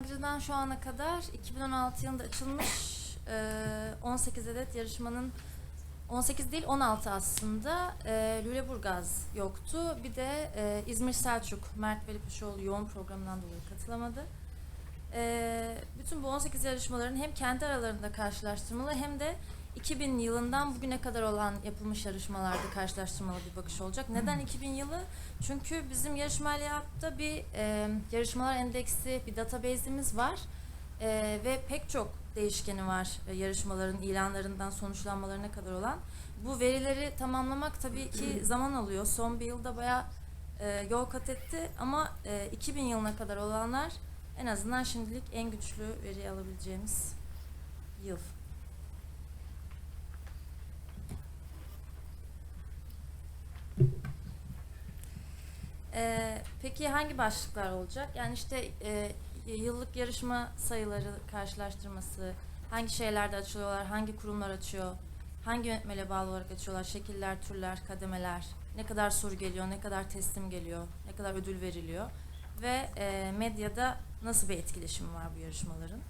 Başlangıcından şu ana kadar 2016 yılında açılmış e, 18 adet yarışmanın 18 değil 16 aslında Lüleburgaz yoktu. Bir de İzmir Selçuk Mert Velipaşaoğlu yoğun programından dolayı katılamadı. Bütün bu 18 yarışmaların hem kendi aralarında karşılaştırmalı hem de 2000 yılından bugüne kadar olan yapılmış yarışmalarda karşılaştırmalı bir bakış olacak. Neden 2000 yılı? Çünkü bizim yarışmayla yaptığı bir e, yarışmalar endeksi, bir database'imiz var. E, ve pek çok değişkeni var e, yarışmaların ilanlarından sonuçlanmalarına kadar olan. Bu verileri tamamlamak tabii ki zaman alıyor. Son bir yılda bayağı e, yol kat etti ama e, 2000 yılına kadar olanlar en azından şimdilik en güçlü veri alabileceğimiz yıl. Ee, peki hangi başlıklar olacak? Yani işte e, yıllık yarışma sayıları karşılaştırması, hangi şeylerde açılıyorlar, hangi kurumlar açıyor, hangi yönetmeliğe bağlı olarak açıyorlar, şekiller, türler, kademeler, ne kadar soru geliyor, ne kadar teslim geliyor, ne kadar ödül veriliyor ve e, medyada nasıl bir etkileşimi var bu yarışmaların?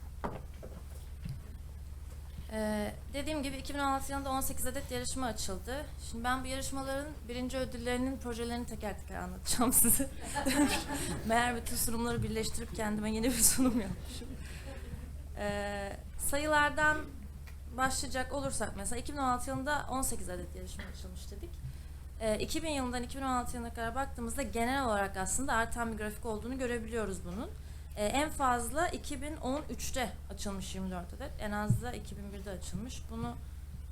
Ee, dediğim gibi 2016 yılında 18 adet yarışma açıldı. Şimdi ben bu yarışmaların birinci ödüllerinin projelerini teker teker anlatacağım size. Meğer bütün sunumları birleştirip kendime yeni bir sunum yapmışım. Ee, sayılardan başlayacak olursak mesela 2016 yılında 18 adet yarışma açılmış dedik. Ee, 2000 yılından 2016 yılına kadar baktığımızda genel olarak aslında artan bir grafik olduğunu görebiliyoruz bunun. Ee, en fazla 2013'te açılmış 24 adet. En az da 2001'de açılmış. Bunu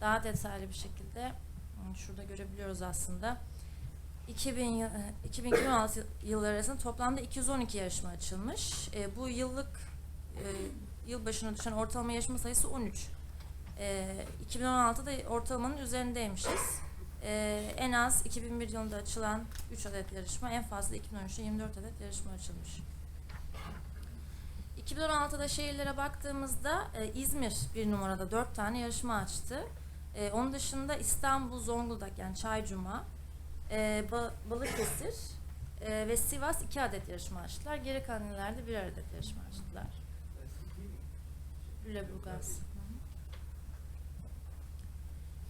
daha detaylı bir şekilde hmm, şurada görebiliyoruz aslında. 2000 yıl- e, 2016 yılları arasında toplamda 212 yarışma açılmış. E, bu yıllık e, yıl başına düşen ortalama yarışma sayısı 13. E, 2016'da ortalamanın üzerindeymişiz. E, en az 2001 yılında açılan 3 adet yarışma, en fazla 2013'te 24 adet yarışma açılmış. 2016'da şehirlere baktığımızda e, İzmir bir numarada 4 tane yarışma açtı. E, onun dışında İstanbul, Zonguldak yani Çaycuma, e, ba- Balıkesir e, ve Sivas 2 adet yarışma açtılar. Geri kalan illerde birer adet yarışma açtılar. Lüleburgaz.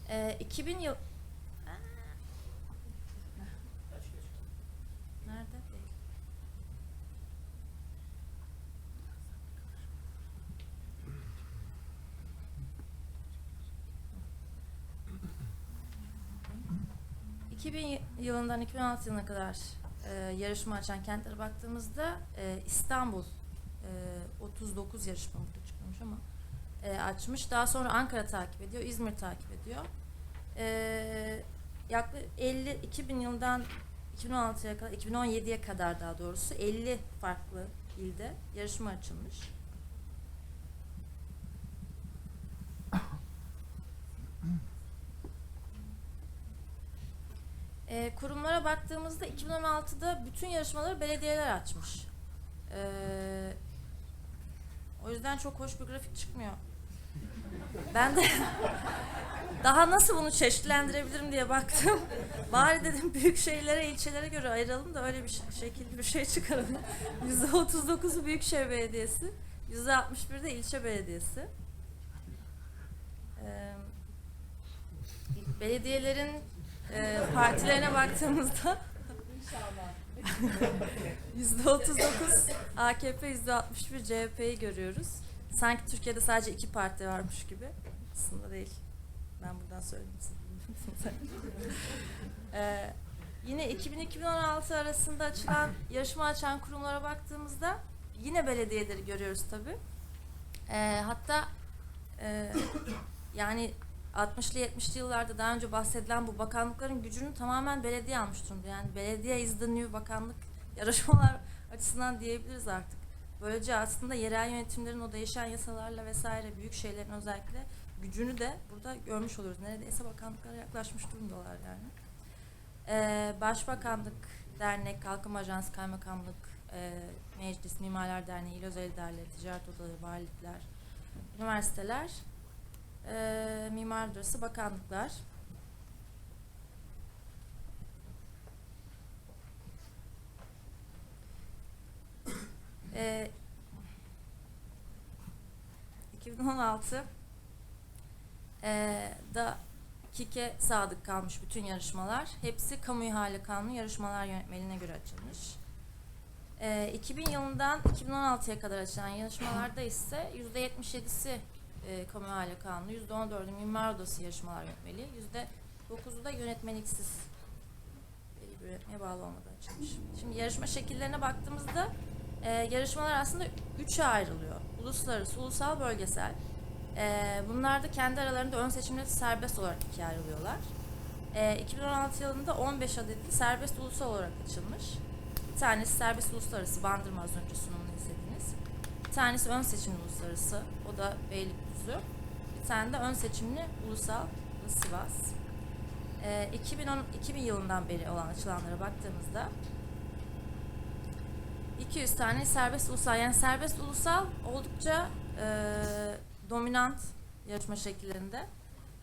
E, 2000 yıl... Nerede? Değil. ...2000 yılından 2016 yılına kadar e, yarışma açan kentlere baktığımızda e, İstanbul e, 39 yarışma burada çıkmış ama e, açmış. Daha sonra Ankara takip ediyor, İzmir takip ediyor. E, yaklaşık 50 2000 yılından 2016'ya kadar 2017'ye kadar daha doğrusu 50 farklı ilde yarışma açılmış. E, kurumlara baktığımızda 2016'da bütün yarışmaları belediyeler açmış. E, o yüzden çok hoş bir grafik çıkmıyor. Ben de daha nasıl bunu çeşitlendirebilirim diye baktım. Bari dedim büyük şehirlere, ilçelere göre ayıralım da öyle bir ş- şekilli bir şey çıkaralım. %39'u Büyükşehir Belediyesi, %61 de ilçe belediyesi. Ee, belediyelerin e, partilerine baktığımızda %39 AKP, %61 CHP'yi görüyoruz. Sanki Türkiye'de sadece iki parti varmış gibi. Aslında değil. Ben buradan söyleyeyim size. Ee, yine 2000-2016 arasında açılan, yarışma açan kurumlara baktığımızda yine belediyeleri görüyoruz tabii. Ee, hatta e, yani 60'lı 70'li yıllarda daha önce bahsedilen bu bakanlıkların gücünü tamamen belediye almış durumda. Yani belediye is the new bakanlık yarışmalar açısından diyebiliriz artık. Böylece aslında yerel yönetimlerin o değişen yasalarla vesaire büyük şeylerin özellikle gücünü de burada görmüş oluyoruz. Neredeyse bakanlıklara yaklaşmış durumdalar yani. Ee, Başbakanlık, dernek, kalkınma ajansı, kaymakamlık, e, meclis, mimarlar derneği, özel idareleri, ticaret odaları, valilikler, üniversiteler, e, mimar odası, bakanlıklar. E, 2016 e, da KİK'e sadık kalmış bütün yarışmalar. Hepsi kamu ihale kanunu yarışmalar yönetmeliğine göre açılmış. E, 2000 yılından 2016'ya kadar açılan yarışmalarda ise %77'si e, kamu ihale kanunu, %14'ü mimar odası yarışmalar yönetmeliği, %9'u da yönetmeliksiz belli bir yönetmeye bağlı olmadan açılmış. Şimdi yarışma şekillerine baktığımızda e, yarışmalar aslında üçe ayrılıyor. Uluslararası, ulusal, bölgesel. E, bunlar da kendi aralarında ön seçimleri serbest olarak ikiye ayrılıyorlar. E, 2016 yılında 15 adetli serbest ulusal olarak açılmış. Bir tanesi serbest uluslararası, Bandırma az önce sunumunu izlediniz. Bir tanesi ön seçimli uluslararası, o da Beylikdüzü. Bir de ön seçimli ulusal, Sivas. E, 2010, 2000 yılından beri olan açılanlara baktığımızda 200 tane serbest ulusal yani serbest ulusal oldukça e, dominant yarışma şekillerinde.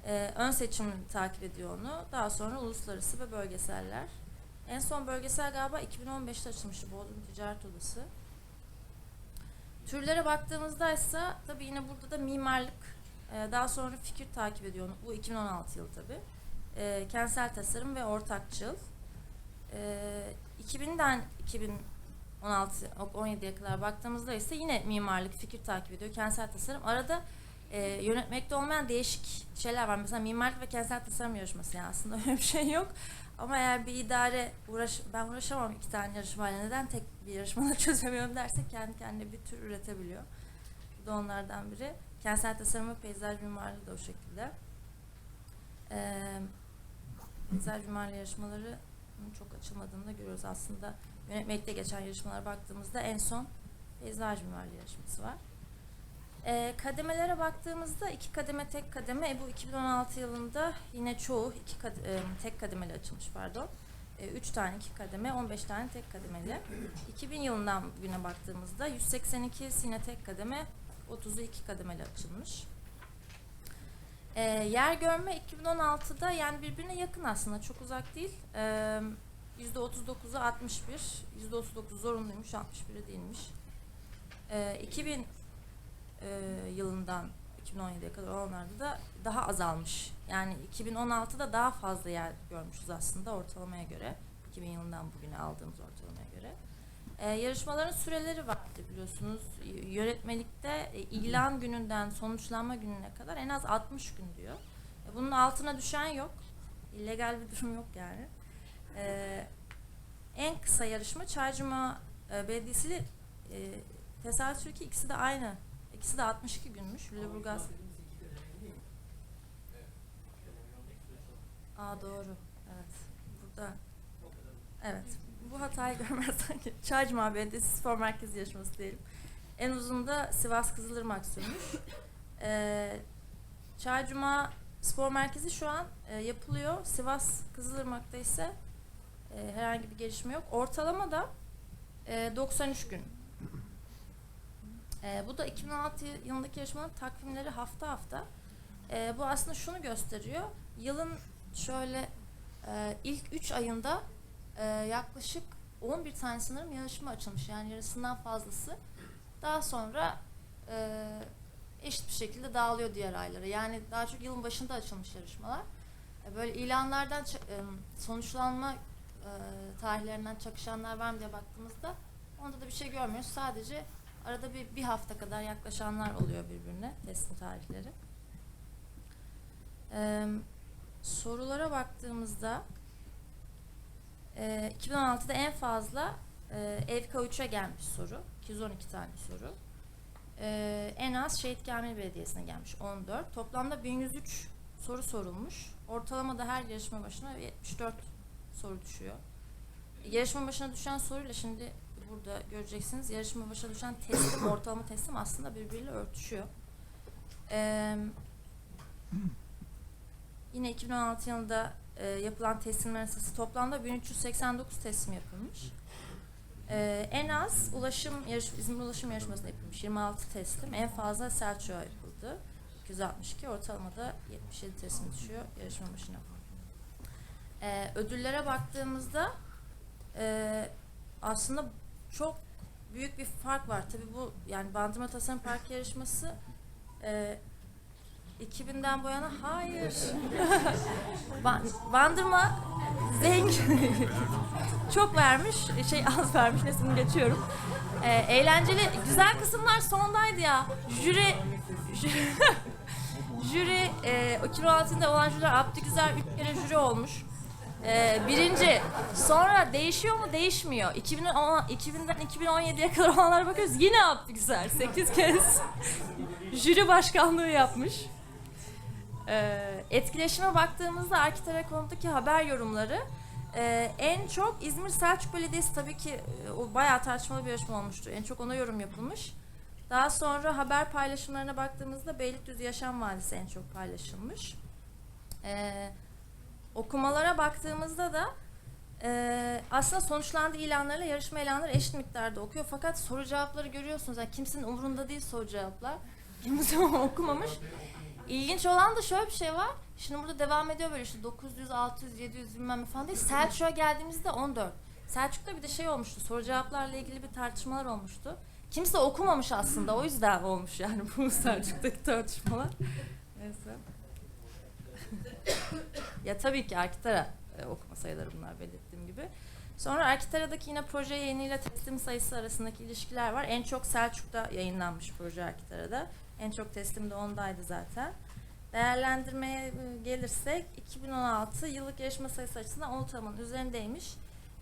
E, ön seçim takip ediyor onu. Daha sonra uluslararası ve bölgeseller. En son bölgesel galiba 2015'te açılmıştı Bodrum Ticaret Odası. Türlere baktığımızda ise tabii yine burada da mimarlık, e, daha sonra fikir takip ediyor. Bu 2016 yılı tabii. E, kentsel tasarım ve ortakçıl. E, 2000'den 2016 17'ye kadar baktığımızda ise yine mimarlık, fikir takip ediyor, kentsel tasarım. Arada e, yönetmekte olmayan değişik şeyler var. Mesela mimarlık ve kentsel tasarım yarışması yani aslında öyle bir şey yok. Ama eğer bir idare uğraş, ben uğraşamam iki tane yarışmayla neden tek bir yarışmada çözemiyorum dersek kendi kendine bir tür üretebiliyor. Bu da onlardan biri. Kentsel tasarım ve peyzaj mimarlığı da o şekilde. Ee, peyzaj mimarlığı yarışmaları çok açılmadığını da görüyoruz. Aslında yönetmelikte geçen yarışmalara baktığımızda en son peyzaj mimarlığı yarışması var. Ee, kademelere baktığımızda iki kademe tek kademe e, bu 2016 yılında yine çoğu iki kad- e, tek kademeli açılmış pardon. E, üç tane iki kademe 15 tane tek kademeli. 2000 yılından bugüne baktığımızda 182 yine tek kademe 30'u iki kademeli açılmış. E, yer görme 2016'da yani birbirine yakın aslında çok uzak değil. E, %39'u 61, %39 zorunluymuş 61'i değilmiş. E, 2000 e, yılından 2017'ye kadar olanlarda da daha azalmış. Yani 2016'da daha fazla yer görmüşüz aslında ortalamaya göre. 2000 yılından bugüne aldığımız ortalamaya göre. E, yarışmaların süreleri vardı biliyorsunuz. Yönetmelikte e, ilan gününden sonuçlanma gününe kadar en az 60 gün diyor. E, bunun altına düşen yok. İllegal bir durum yok yani. E, en kısa yarışma Çaycuma e, Belediyesi e, tesadüf ki ikisi de aynı İkisi de 62 günmüş. Lüleburgaz. Aa doğru. Evet. Burada evet. Bu hatayı görmezsen ki Çaycuma Belediyesi Spor Merkezi yarışması diyelim. En uzun da Sivas Kızılırmak sürmüş. Ee, Çaycuma Spor Merkezi şu an e, yapılıyor. Sivas Kızılırmak'ta ise e, herhangi bir gelişme yok. Ortalama da e, 93 gün e, bu da 2016 yılındaki yarışmanın takvimleri hafta hafta. E, bu aslında şunu gösteriyor. Yılın şöyle e, ilk 3 ayında e, yaklaşık 11 tane sanırım yarışma açılmış. Yani yarısından fazlası. Daha sonra e, eşit bir şekilde dağılıyor diğer aylara. Yani daha çok yılın başında açılmış yarışmalar. E, böyle ilanlardan e, sonuçlanma e, tarihlerinden çakışanlar var mı diye baktığımızda onda da bir şey görmüyoruz. Sadece Arada bir, bir hafta kadar yaklaşanlar oluyor birbirine teslim tarihleri. Ee, sorulara baktığımızda e, 2016'da en fazla e, Evka 3'e gelmiş soru. 212 tane soru. E, en az Şehit Kamil Belediyesi'ne gelmiş 14. Toplamda 1103 soru sorulmuş. Ortalamada her yarışma başına 74 soru düşüyor. Yarışma başına düşen soruyla şimdi burada göreceksiniz. Yarışma başına düşen teslim, ortalama teslim aslında birbiriyle örtüşüyor. Ee, yine 2016 yılında e, yapılan teslimlerin sayısı toplamda 1389 teslim yapılmış. Ee, en az ulaşım yarış, İzmir Ulaşım Yarışması'nda yapılmış 26 teslim. En fazla Selçuk'a yapıldı. 262 ortalamada 77 teslim düşüyor yarışma başına. Ee, ödüllere baktığımızda e, aslında çok büyük bir fark var. Tabii bu yani Bandırma Tasarım Park yarışması Ee, 2000'den bu yana hayır. Ba- Bandırma zengin. Çok vermiş, şey az vermiş. Bunu geçiyorum. Ee, eğlenceli, güzel kısımlar sondaydı ya. Jüri, jüri, jüri e, 2016'da olan jüriler Abdülgüzel üç kere jüri olmuş. Ee, birinci. Sonra değişiyor mu? Değişmiyor. 2010, 2000'den 2017'ye kadar olanlara bakıyoruz. Yine Abdülgüzel. 8 kez jüri başkanlığı yapmış. Ee, etkileşime baktığımızda Arkitelekom'daki haber yorumları e, en çok İzmir Selçuk Belediyesi tabii ki e, o bayağı tartışmalı bir yarışma olmuştu. En çok ona yorum yapılmış. Daha sonra haber paylaşımlarına baktığımızda Beylikdüzü Yaşam Vadisi en çok paylaşılmış. Ee, okumalara baktığımızda da e, aslında sonuçlandığı ilanlarla yarışma ilanları eşit miktarda okuyor. Fakat soru cevapları görüyorsunuz. Yani kimsenin umurunda değil soru cevaplar. Kimse okumamış. İlginç olan da şöyle bir şey var. Şimdi burada devam ediyor böyle işte 900, 600, 700 bilmem falan değil. Selçuk'a geldiğimizde 14. Selçuk'ta bir de şey olmuştu. Soru cevaplarla ilgili bir tartışmalar olmuştu. Kimse okumamış aslında. O yüzden olmuş yani bu Selçuk'taki tartışmalar. Neyse. ya tabii ki Arkitara e, okuma sayıları bunlar belirttiğim gibi. Sonra Arkitara'daki yine proje yayınıyla teslim sayısı arasındaki ilişkiler var. En çok Selçuk'ta yayınlanmış proje Arkitara'da. En çok teslim de ondaydı zaten. Değerlendirmeye e, gelirsek 2016 yıllık yarışma sayısı açısından ortalamanın üzerindeymiş.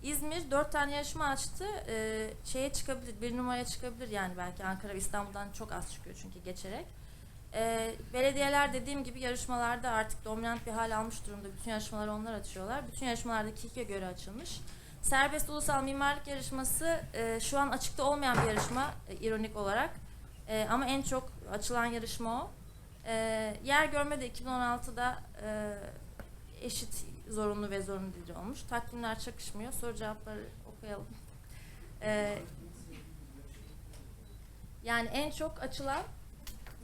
İzmir dört tane yarışma açtı. Ee, şeye çıkabilir, bir numaraya çıkabilir yani belki Ankara İstanbul'dan çok az çıkıyor çünkü geçerek. Ee, belediyeler dediğim gibi yarışmalarda artık dominant bir hal almış durumda. Bütün yarışmaları onlar açıyorlar. Bütün yarışmalarda KİK'e göre açılmış. Serbest Ulusal Mimarlık Yarışması e, şu an açıkta olmayan bir yarışma e, ironik olarak. E, ama en çok açılan yarışma o. E, yer görme de 2016'da e, eşit zorunlu ve zorunlu değil olmuş. Takvimler çakışmıyor. Soru cevapları okuyalım. E, yani en çok açılan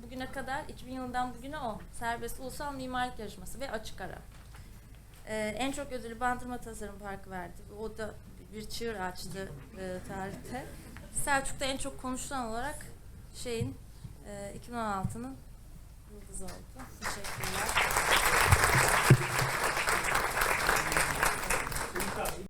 bugüne kadar 2000 yılından bugüne o. Serbest Ulusal Mimarlık Yarışması ve açık ara. Ee, en çok ödülü Bandırma Tasarım Parkı verdi. O da bir çığır açtı e, tarihte. Selçuk'ta en çok konuşulan olarak şeyin e, 2016'nın yıldızı oldu. Teşekkürler.